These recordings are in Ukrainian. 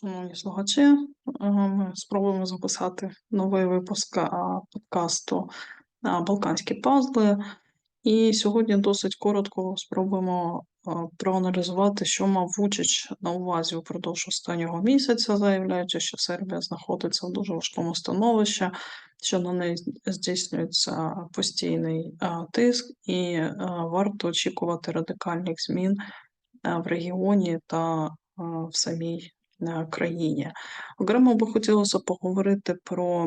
Шановні слухачі, е, ми спробуємо записати новий випуск подкасту а, Балканські пазли. І сьогодні досить коротко спробуємо проаналізувати, що мав Вучич на увазі упродовж останнього місяця, заявляючи, що Сербія знаходиться в дуже важкому становищі, що на неї здійснюється постійний тиск, і варто очікувати радикальних змін в регіоні та в самій е, країні. Окремо би хотілося поговорити про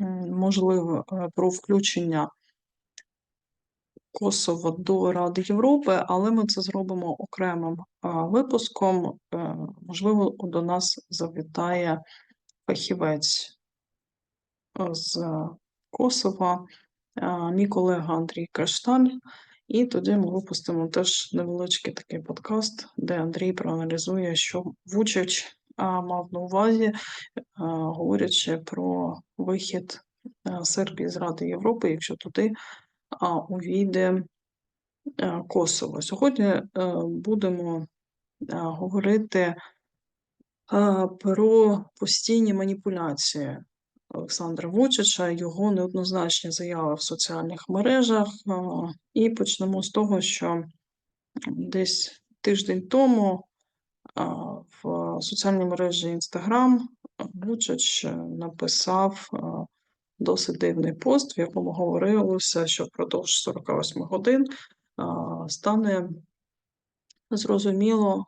м, можливе е, про включення Косово до Ради Європи, але ми це зробимо окремим випуском. Е, Можливо, до нас завітає фахівець е, з Косова, е, мій колега Андрій Кашталь. І тоді ми випустимо теж невеличкий такий подкаст, де Андрій проаналізує, що Вучич мав на увазі, а, говорячи про вихід а, Сербії з Ради Європи, якщо туди а, увійде а, Косово. Сьогодні будемо говорити про постійні маніпуляції Олександра Вучича, його неоднозначні заяви в соціальних мережах. І почнемо з того, що десь тиждень тому в соціальній мережі Instagram Вучич написав досить дивний пост, в якому говорилося, що впродовж 48 годин стане зрозуміло,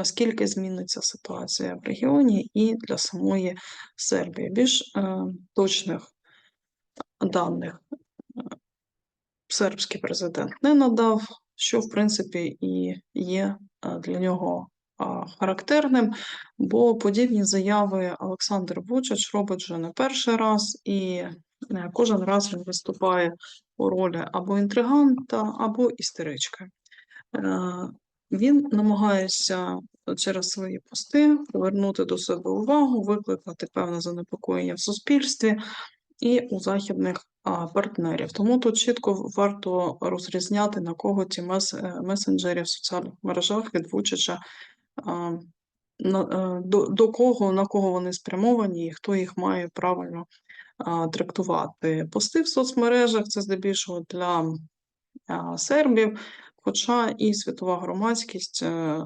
наскільки зміниться ситуація в регіоні і для самої Сербії. Більш е, точних даних е, сербський президент не надав, що в принципі і є е, для нього характерним, бо подібні заяви Олександр Вучич робить вже не перший раз, і е, кожен раз він виступає у ролі або інтриганта, або істерички. Е, Він намагається через свої пости привернути до себе увагу, викликати певне занепокоєння в суспільстві і у західних партнерів. Тому тут чітко варто розрізняти, на кого ті е, месенджері в соціальних мережах від Вучича, а, на, е, до, до кого, на кого вони спрямовані і хто їх має правильно трактувати. Пости в соцмережах це здебільшого для сербів, хоча і світова громадськість е,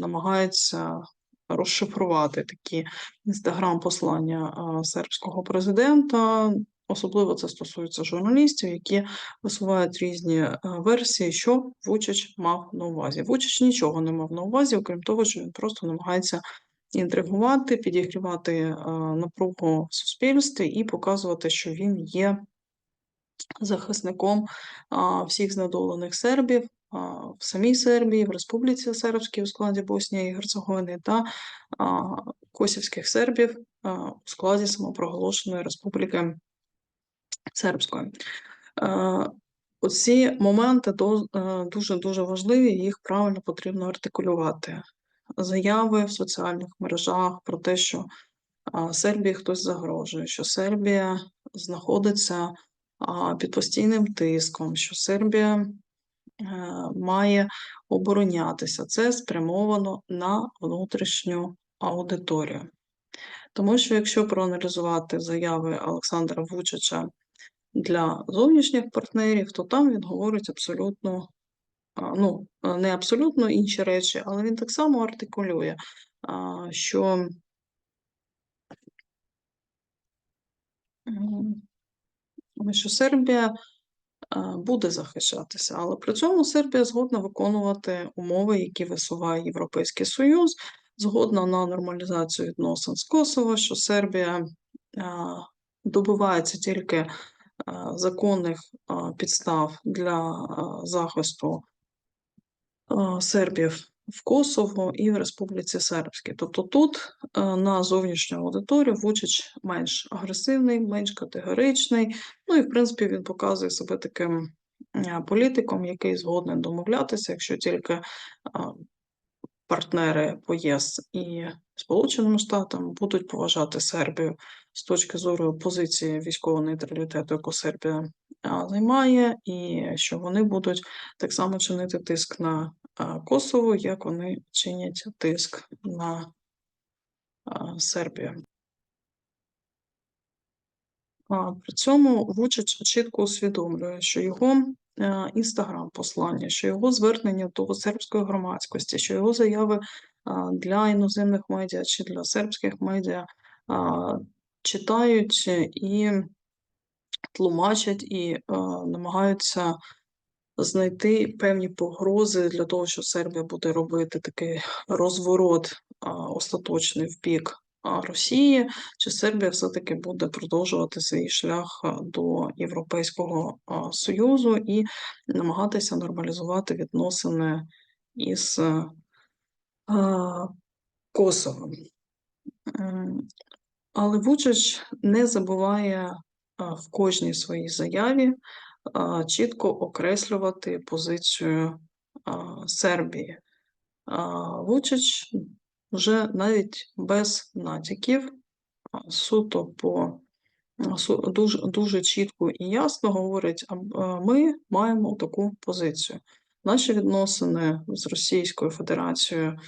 намагається розшифрувати такі інстаграм-послання сербського президента. Особливо це стосується журналістів, які висувають різні е, версії, що Вучич мав на увазі. Вучич нічого не мав на увазі, окрім того, що він просто намагається інтригувати, підігрівати е, напругу в суспільстві і показувати, що він є захисником всіх знедолених сербів в самій Сербії, в Республіці Сербській у складі Боснії і Герцеговини та косівських сербів у складі самопроголошеної Республіки Сербської. Е, Оці моменти дуже дуже важливі, їх правильно потрібно артикулювати. Заяви в соціальних мережах про те, що Сербії хтось загрожує, що Сербія знаходиться під постійним тиском, що Сербія е, має оборонятися. Це спрямовано на внутрішню аудиторію. Тому що якщо проаналізувати заяви Олександра Вучича для зовнішніх партнерів, то там він говорить абсолютно, ну, е, не абсолютно інші речі, але він так само артикулює, що що Сербія буде захищатися, але при цьому Сербія згодна виконувати умови, які висуває Європейський Союз, згодна на нормалізацію відносин з Косово, що Сербія добувається добивається тільки законних підстав для захисту сербів в Косово і в Республіці Сербській. Тобто тут е, на зовнішню аудиторію Вучич менш агресивний, менш категоричний. Ну і в принципі він показує себе таким е, політиком, який згоден домовлятися, якщо тільки е, партнери по ЄС і Сполученими Штатами будуть поважати Сербію з точки зору позиції військового нейтралітету, яку Сербія а, займає, і що вони будуть так само чинити тиск на а, Косово, як вони чинять тиск на Сербію. При цьому Вучич чітко усвідомлює, що його інстаграм-послання, що його звернення до сербської громадськості, що його заяви для іноземних медіа чи для сербських медіа читають і тлумачать і намагаються знайти певні погрози для того, що Сербія буде робити такий розворот остаточний в бік Росії, чи Сербія все-таки буде продовжувати свій шлях до Європейського Союзу і намагатися нормалізувати відносини із Косовом. Але Вучич не забуває в кожній своїй заяві чітко окреслювати позицію Сербії. Вучич вже навіть без натяків, суто по дуже, дуже чітко і ясно говорить, ми маємо таку позицію. Наші відносини з Російською Федерацією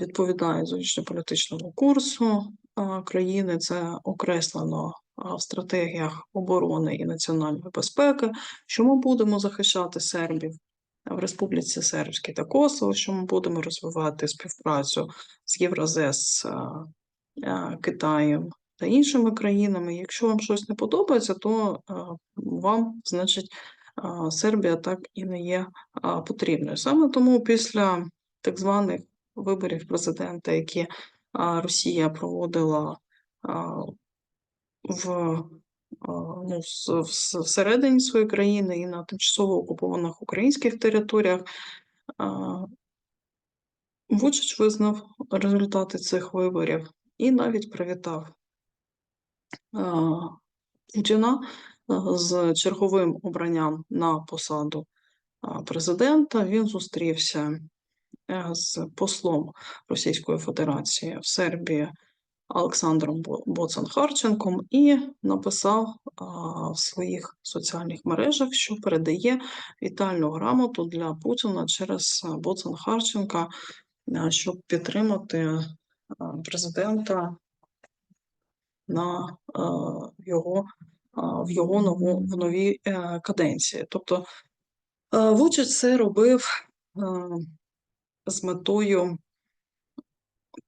відповідають зовнішньополітичному курсу країни. Це окреслено в стратегіях оборони і національної безпеки, що ми будемо захищати сербів в Республіці Сербській та Косово, що ми будемо розвивати співпрацю з Євразес, Китаєм та іншими країнами. Якщо вам щось не подобається, то вам, значить, Сербія так і не є потрібною. Саме тому після так званих виборів президента, які Росія проводила в, ну, всередині своєї країни і на тимчасово окупованих українських територіях, Вучич визнав результати цих виборів і навіть привітав Путіна з черговим обранням на посаду президента. Він зустрівся з послом Російської Федерації в Сербії Олександром Боцан-Харченком і написав в своїх соціальних мережах, що передає вітальну грамоту для Путіна через Боцан-Харченка, а, щоб підтримати а, президента на його в його нову в новій е, каденції. Тобто е, Вучич це робив е, з метою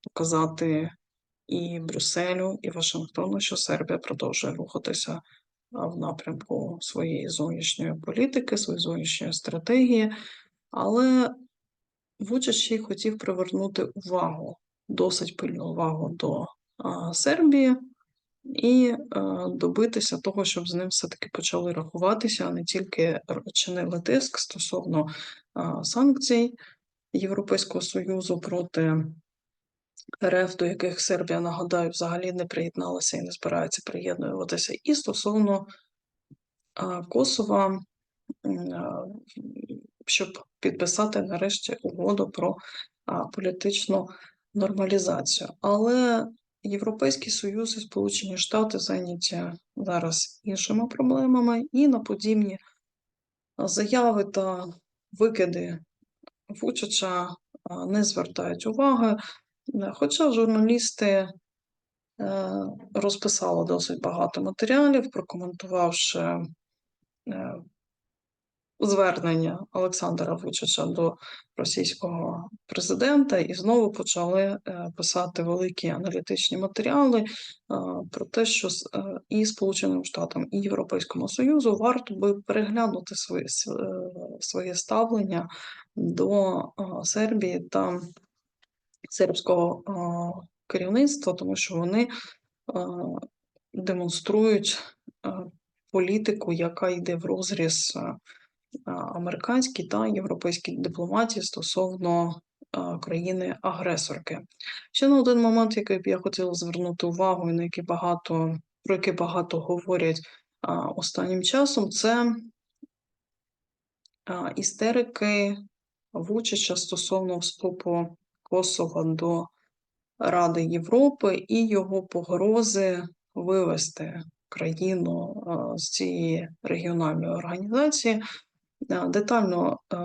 показати і Брюсселю, і Вашингтону, що Сербія продовжує рухатися в напрямку своєї зовнішньої політики, своєї зовнішньої стратегії, але Вучич ще й хотів привернути увагу, досить пильну увагу до а, Сербії і а, добитися того, щоб з ним все-таки почали рахуватися, а не тільки чинили тиск стосовно а, санкцій Європейського Союзу проти РФ, до яких Сербія, нагадаю, взагалі не приєдналася і не збирається приєднуватися, і стосовно Косова, щоб підписати нарешті угоду про політичну нормалізацію. Але Європейський Союз і Сполучені Штати зайняті зараз іншими проблемами, і на подібні заяви та викиди Вучича не звертають уваги. Е, Хоча журналісти е, розписали досить багато матеріалів, прокоментувавши е, звернення Олександра Вучича до російського президента, і знову почали е, писати великі аналітичні матеріали е, про те, що е, і Сполученим Штатам, і Європейському Союзу варто би переглянути своє, е, своє ставлення до Сербії та сербського керівництва, тому що вони демонструють політику, яка йде в розріз американській та європейській дипломатії стосовно країни-агресорки. Ще на один момент, який б я хотіла звернути увагу, і на який багато про який багато говорять останнім часом, це істерики Вучича стосовно вступу Косова до Ради Європи і його погрози вивести країну з цієї регіональної організації. Е, детально е,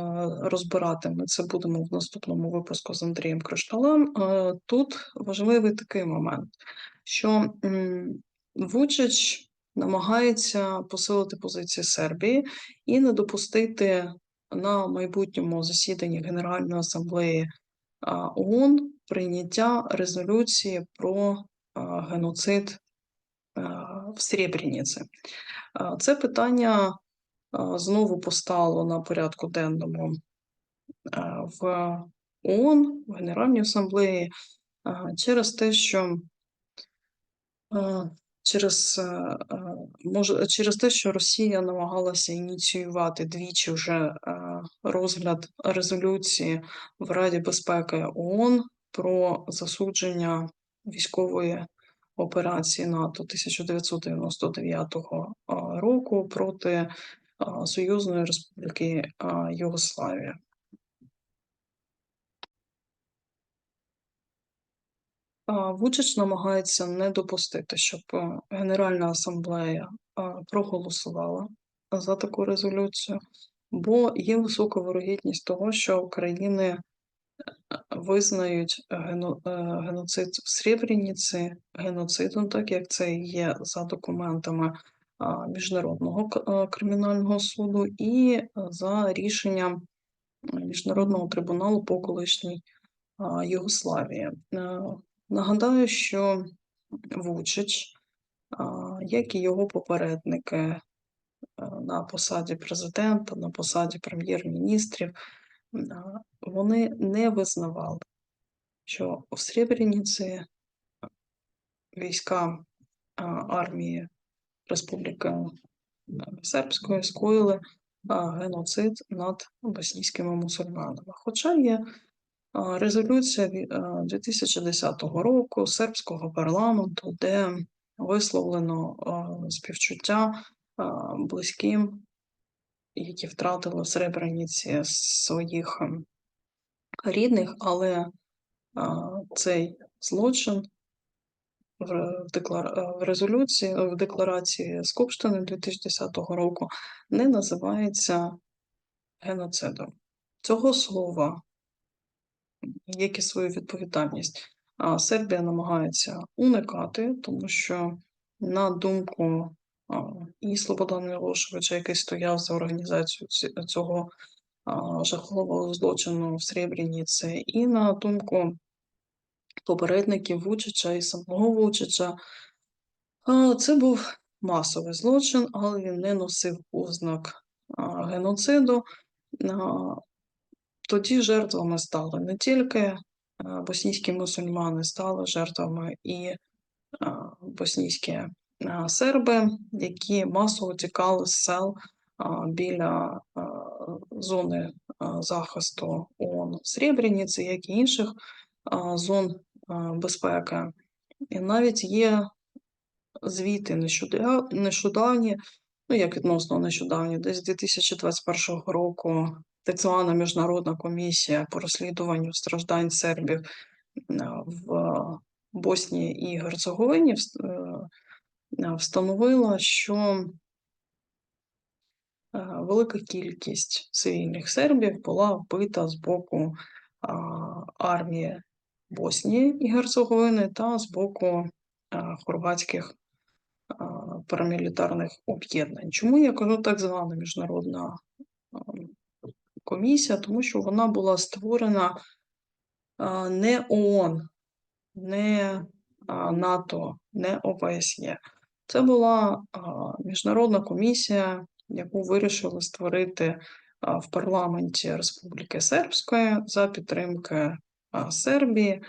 розбирати ми це будемо в наступному випуску з Андрієм Кришталем. Е, Тут важливий такий момент, що Вучич намагається посилити позиції Сербії і не допустити на майбутньому засіданні Генеральної асамблеї ООН прийняття резолюції про геноцид в Сребрениці. Це питання знову постало на порядку денному в ООН, в Генеральній асамблеї, через те, що через, е, е, може, через те, що Росія намагалася ініціювати двічі вже е, розгляд резолюції в Раді безпеки ООН про засудження військової операції НАТО 1999 року проти Союзної Республіки Югославія. Вучич намагається не допустити, щоб е, Генеральна асамблея проголосувала за таку резолюцію, бо є висока вирогідність того, що країни е, визнають е, геноцид в Сребрениці геноцидом, так як це є за документами Міжнародного кримінального суду, і за рішенням Міжнародного трибуналу по колишній Югославії. Нагадаю, що Вучич, як і його попередники на посаді президента, на посаді прем'єр-міністрів, вони не визнавали, що в Сребрениці війська армії Республіки Сербської скоїли геноцид над боснійськими мусульманами. Хоча є резолюція 2010 року сербського парламенту, де висловлено співчуття близьким, які втратили в Сребрениці своїх рідних, але цей злочин в в резолюції в декларації Скупштини 2010 року не називається геноцидом. Цього слова як і свою відповідальність. Сербія намагається уникати, тому що, на думку і Слободана Мілошевича, який стояв за організацію цього жахливого злочину в Сребрениці, і на думку попередників Вучича і самого Вучича, це був масовий злочин, але він не носив ознак геноциду. Тоді жертвами стали не тільки е, боснійські мусульмани, стали жертвами і е, боснійські е, серби, які масово тікали з сел біля зони захисту ООН Сребрениці, як і інших зон безпеки. І навіть є звіти нещодавні, ну як відносно нещодавні, десь 2021 року так звана міжнародна комісія по розслідуванню страждань сербів в Боснії і Герцеговині е, встановила, що е, велика кількість цивільних сербів була вбита з боку армії Боснії і Герцеговини та з боку хорватських парамілітарних об'єднань. Чому я кажу так звана міжнародна комісія, тому що вона була створена не ООН, не НАТО, не ОБСЄ. Це була міжнародна комісія, яку вирішили створити в парламенті Республіки Сербської за підтримки Сербії,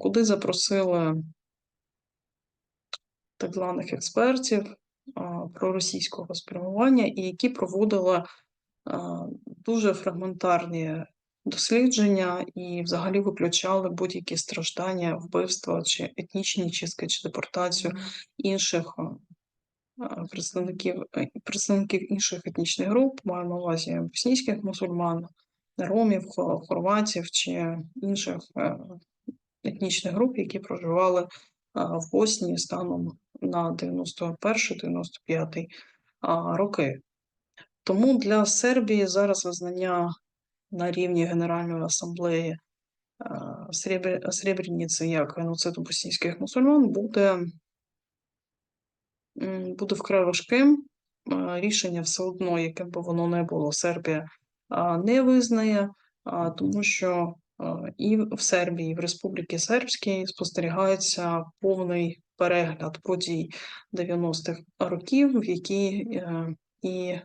куди запросили так званих експертів проросійського спрямування, і які проводили дуже фрагментарні дослідження і взагалі виключали будь-які страждання, вбивства чи етнічні чистки, чи депортацію інших представників е, представників інших етнічних груп, маю на увазі боснійських мусульман, ромів, хорватів чи інших е, етнічних груп, які проживали в Боснії станом на 91-95 роки. Тому для Сербії зараз визнання на рівні Генеральної асамблеї е, Сребр- Сребрениці як геноциду боснійських мусульман буде, буде вкрай важким. Е, Рішення все одно, яким би воно не було, Сербія не визнає, тому що і в Сербії, і в Республіці Сербській спостерігається повний перегляд подій 90-х років, в які е, і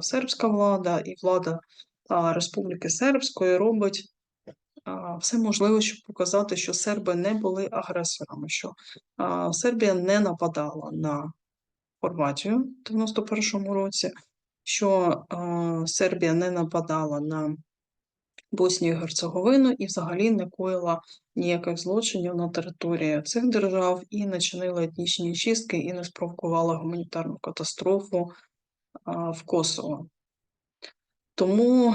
сербська влада, і влада Республіки Сербської робить все можливе, щоб показати, що серби не були агресорами, що Сербія не нападала на Хорватію в 91-му році, що а, Сербія не нападала на Боснію і Герцеговину і взагалі не коїла ніяких злочинів на території цих держав і не чинила етнічні чистки і не спровокувала гуманітарну катастрофу а, в Косово. Тому,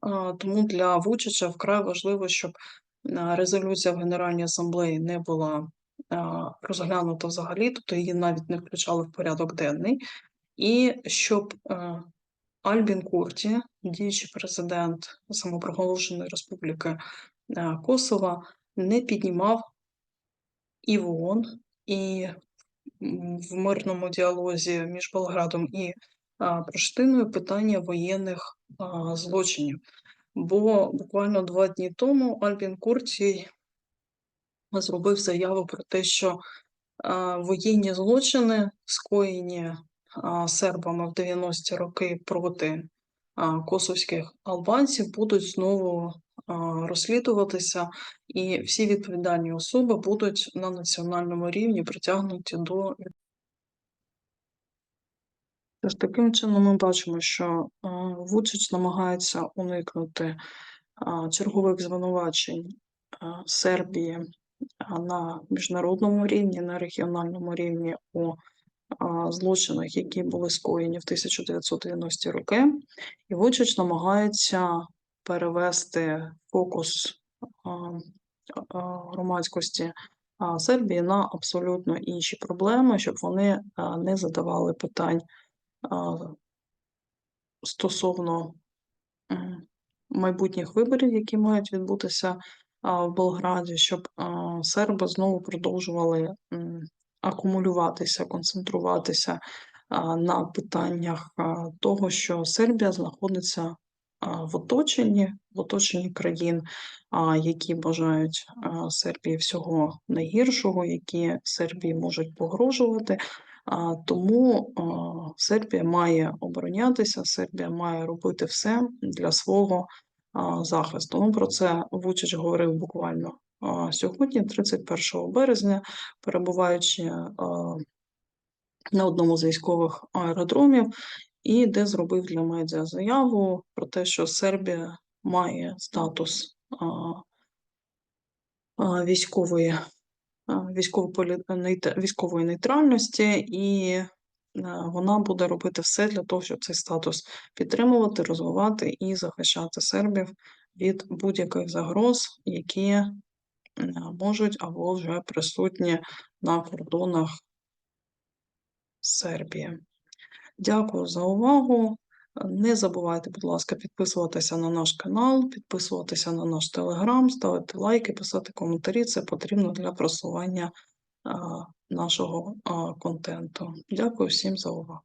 а, тому для Вучича вкрай важливо, щоб резолюція в Генеральній асамблеї не була розглянута взагалі, тобто її навіть не включали в порядок денний, і щоб е, Альбін Курті, діючий президент самопроголошеної Республіки е, Косова, не піднімав і в ООН, і в мирному діалозі між Белградом і а, Приштиною питання воєнних злочинів. Бо буквально два дні тому Альбін Куртій зробив заяву про те, що воєнні злочини, скоєні сербами в 90-ті роки проти косовських албанців, будуть знову розслідуватися, і всі відповідальні особи будуть на національному рівні притягнуті до Тож таким чином ми бачимо, що Вучич намагається уникнути чергових звинувачень Сербії на міжнародному рівні, на регіональному рівні у злочинах, які були скоєні в 1990-ті роки. І Вучич намагається перевести фокус громадськості Сербії на абсолютно інші проблеми, щоб вони не задавали питань стосовно майбутніх виборів, які мають відбутися в Белграді, щоб серби знову продовжували акумулюватися, концентруватися на питаннях того, що Сербія знаходиться в оточенні, в оточенні країн, які бажають Сербії всього найгіршого, які Сербії можуть погрожувати. Тому Сербія має оборонятися, Сербія має робити все для свого захисту. Ну, про це Вучич говорив буквально сьогодні, 31 березня, перебуваючи на одному з військових аеродромів, і де зробив для медіа заяву про те, що Сербія має статус військової військової нейтральності, і е, вона буде робити все для того, щоб цей статус підтримувати, розвивати і захищати сербів від будь-яких загроз, які е, можуть або вже присутні на кордонах Сербії. Дякую за увагу. Не забувайте, будь ласка, підписуватися на наш канал, підписуватися на наш телеграм, ставити лайки, писати коментарі. Це потрібно для просування нашого контенту. Дякую всім за увагу.